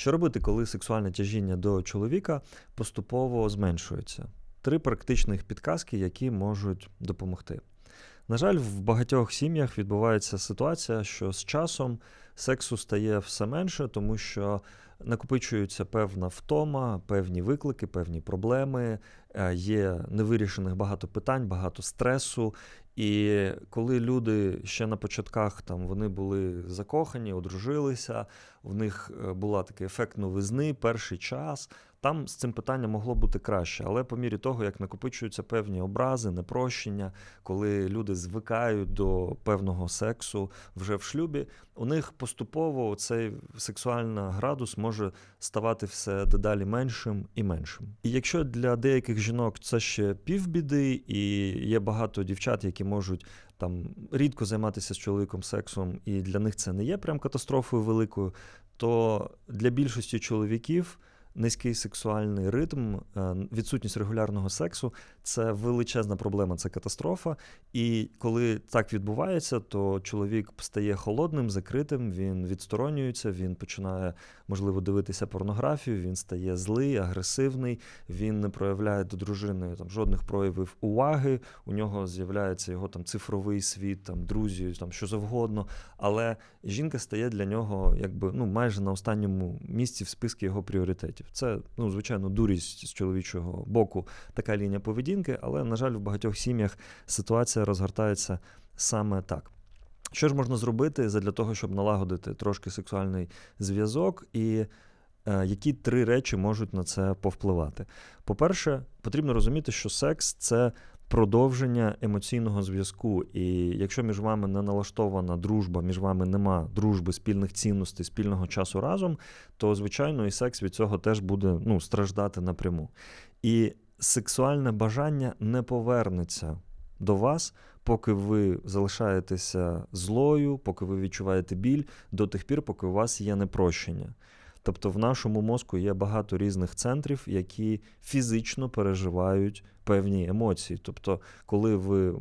Що робити, коли сексуальне тяжіння до чоловіка поступово зменшується? Три практичних підказки, які можуть допомогти. На жаль, в багатьох сім'ях відбувається ситуація, що з часом сексу стає все менше, тому що накопичується певна втома, певні виклики, певні проблеми, е, є невирішених багато питань, багато стресу. І коли люди ще на початках там вони були закохані, одружилися, в них е, була такий ефект новизни, перший час. Там з цим питанням могло бути краще, але по мірі того, як накопичуються певні образи, непрощення, коли люди звикають до певного сексу вже в шлюбі, у них поступово цей сексуальний градус може ставати все дедалі меншим і меншим. І якщо для деяких жінок це ще півбіди, і є багато дівчат, які можуть там рідко займатися з чоловіком сексом, і для них це не є прям катастрофою великою, то для більшості чоловіків низький сексуальний ритм, е, відсутність регулярного сексу це величезна проблема, це катастрофа. І коли так відбувається, то чоловік стає холодним, закритим, він відсторонюється, він починає, можливо, дивитися порнографію, він стає злий, агресивний, він не проявляє до дружини там жодних проявів уваги. У нього з'являється його там цифровий світ, там друзі, там що завгодно. Але жінка стає для нього, якби ну майже на останньому місці в списку його пріоритетів. Це, ну, звичайно, дурість з чоловічого боку, така лінія поведінки, але, на жаль, в багатьох сім'ях ситуація розгортається саме так. Що ж можна зробити для того, щоб налагодити трошки сексуальний зв'язок, і е, які три речі можуть на це повпливати? По-перше, потрібно розуміти, що секс це продовження емоційного зв'язку. І якщо між вами не налаштована дружба, між вами нема дружби, спільних цінностей, спільного часу разом, то звичайно і секс від цього теж буде ну, страждати напряму. І сексуальне бажання не повернеться до вас. Поки ви залишаєтеся злою, поки ви відчуваєте біль, до тих пір, поки у вас є непрощення. Тобто в нашому мозку є багато різних центрів, які фізично переживають певні емоції. Тобто, коли ви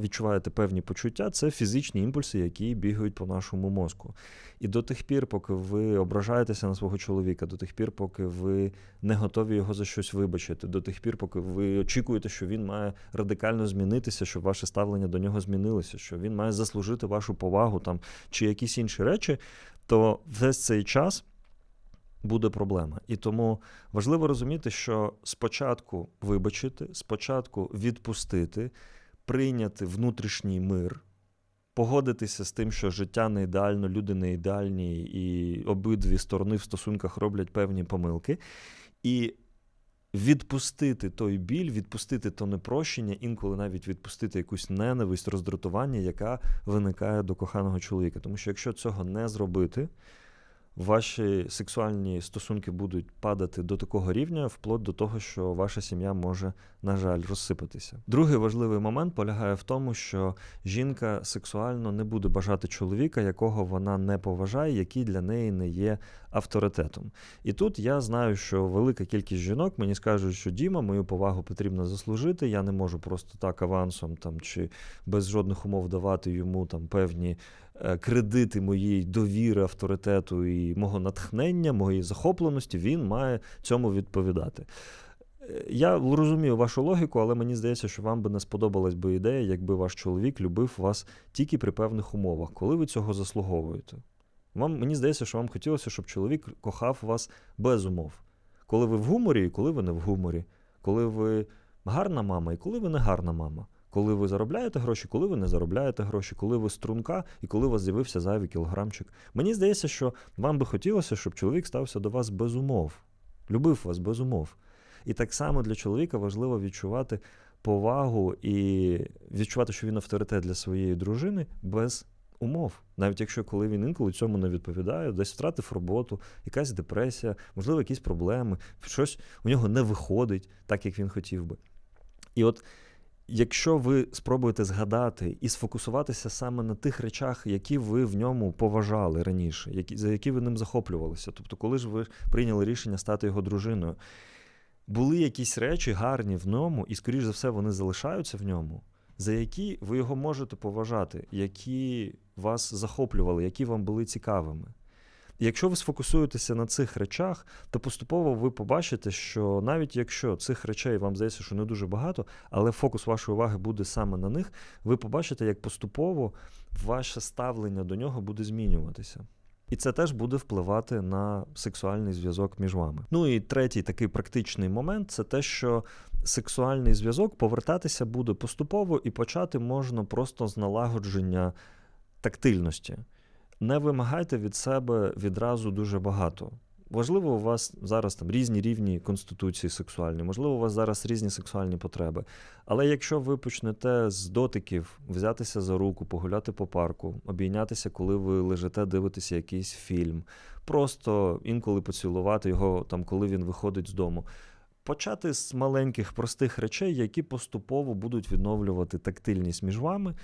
відчуваєте певні почуття, це фізичні імпульси, які бігають по нашому мозку. І до тих пір, поки ви ображаєтеся на свого чоловіка, до тих пір, поки ви не готові його за щось вибачити, до тих пір, поки ви очікуєте, що він має радикально змінитися, щоб ваше ставлення до нього змінилося, що він має заслужити вашу повагу там чи якісь інші речі, то весь цей час буде проблема. І тому важливо розуміти, що спочатку вибачити, спочатку відпустити, прийняти внутрішній мир, погодитися з тим, що життя не ідеально, люди не ідеальні, і обидві сторони в стосунках роблять певні помилки. І Відпустити той біль, відпустити то непрощення, інколи навіть відпустити якусь ненависть, роздратування, яка виникає до коханого чоловіка. Тому що якщо цього не зробити, ваші сексуальні стосунки будуть падати до такого рівня, вплоть до того, що ваша сім'я може, на жаль, розсипатися. Другий важливий момент полягає в тому, що жінка сексуально не буде бажати чоловіка, якого вона не поважає, який для неї не є авторитетом. І тут я знаю, що велика кількість жінок мені скажуть, що Діма, мою повагу потрібно заслужити. Я не можу просто так авансом там чи без жодних умов давати йому там певні. Е, кредити моєї довіри, авторитету і мого натхнення, моєї захопленості, він має цьому відповідати. Е, я розумію вашу логіку, але мені здається, що вам би не сподобалась би ідея, якби ваш чоловік любив вас тільки при певних умовах, коли ви цього заслуговуєте. Вам, Мені здається, що вам хотілося, щоб чоловік кохав вас без умов. Коли ви в гуморі і коли ви не в гуморі, коли ви гарна мама і коли ви не гарна мама коли ви заробляєте гроші, коли ви не заробляєте гроші, коли ви струнка і коли у вас з'явився зайвий кілограмчик. Мені здається, що вам би хотілося, щоб чоловік стався до вас без умов, любив вас без умов. І так само для чоловіка важливо відчувати повагу і відчувати, що він авторитет для своєї дружини без умов. Навіть якщо коли він інколи цьому не відповідає, десь втратив роботу, якась депресія, можливо, якісь проблеми, щось у нього не виходить так, як він хотів би. І от Якщо ви спробуєте згадати і сфокусуватися саме на тих речах, які ви в ньому поважали раніше, які, за які ви ним захоплювалися, тобто, коли ж ви прийняли рішення стати його дружиною, були якісь речі гарні в ньому, і, скоріш за все, вони залишаються в ньому, за які ви його можете поважати, які вас захоплювали, які вам були цікавими. Якщо ви сфокусуєтеся на цих речах, то поступово ви побачите, що навіть якщо цих речей вам здається, що не дуже багато, але фокус вашої уваги буде саме на них, ви побачите, як поступово ваше ставлення до нього буде змінюватися. І це теж буде впливати на сексуальний зв'язок між вами. Ну і третій такий практичний момент це те, що сексуальний зв'язок повертатися буде поступово і почати можна просто з налагодження тактильності. Не вимагайте від себе відразу дуже багато. Можливо, у вас зараз там різні рівні конституції сексуальні, можливо, у вас зараз різні сексуальні потреби. Але якщо ви почнете з дотиків взятися за руку, погуляти по парку, обійнятися, коли ви лежите, дивитеся якийсь фільм, просто інколи поцілувати його, там, коли він виходить з дому. Почати з маленьких простих речей, які поступово будуть відновлювати тактильність між вами.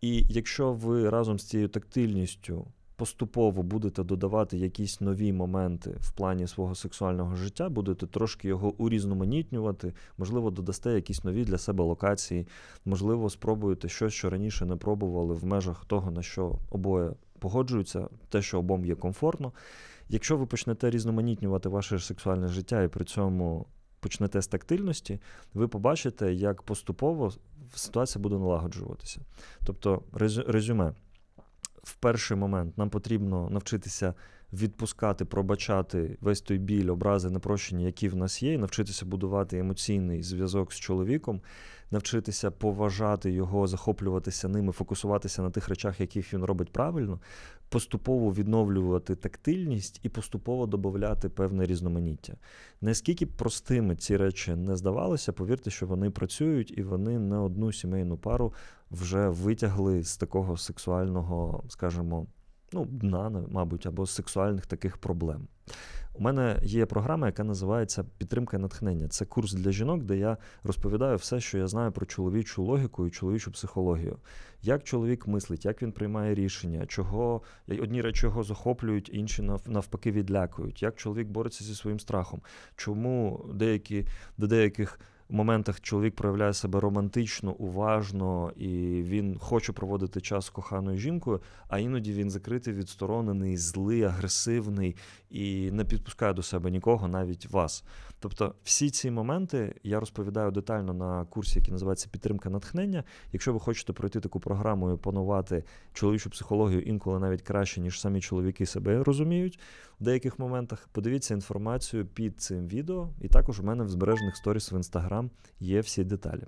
І якщо ви разом з цією тактильністю поступово будете додавати якісь нові моменти в плані свого сексуального життя, будете трошки його урізноманітнювати, можливо, додасте якісь нові для себе локації, можливо, спробуєте щось, що раніше не пробували в межах того, на що обоє погоджуються, те, що обом є комфортно. Якщо ви почнете різноманітнювати ваше сексуальне життя і при цьому почнете з тактильності, ви побачите, як поступово ситуація буде налагоджуватися. Тобто, резюме. В перший момент нам потрібно навчитися відпускати, пробачати весь той біль, образи, непрощення, які в нас є, і навчитися будувати емоційний зв'язок з чоловіком, навчитися поважати його, захоплюватися ними, фокусуватися на тих речах, яких він робить правильно, поступово відновлювати тактильність і поступово додати певне різноманіття. Наскільки простими ці речі не здавалося, повірте, що вони працюють і вони не одну сімейну пару вже витягли з такого сексуального, скажімо, ну, дна, мабуть, або з сексуальних таких проблем. У мене є програма, яка називається Підтримка натхнення. Це курс для жінок, де я розповідаю все, що я знаю про чоловічу логіку і чоловічу психологію. Як чоловік мислить, як він приймає рішення, чого одні речі його захоплюють, інші навпаки відлякують, як чоловік бореться зі своїм страхом, чому деякі до деяких моментах чоловік проявляє себе романтично, уважно, і він хоче проводити час з коханою жінкою, а іноді він закритий, відсторонений, злий, агресивний і не підпускає до себе нікого, навіть вас. Тобто, всі ці моменти я розповідаю детально на курсі, який називається Підтримка натхнення. Якщо ви хочете пройти таку програму і панувати чоловічу психологію інколи навіть краще, ніж самі чоловіки себе розуміють в деяких моментах, подивіться інформацію під цим відео, і також у мене в збережених сторіс в інстаграм є всі деталі.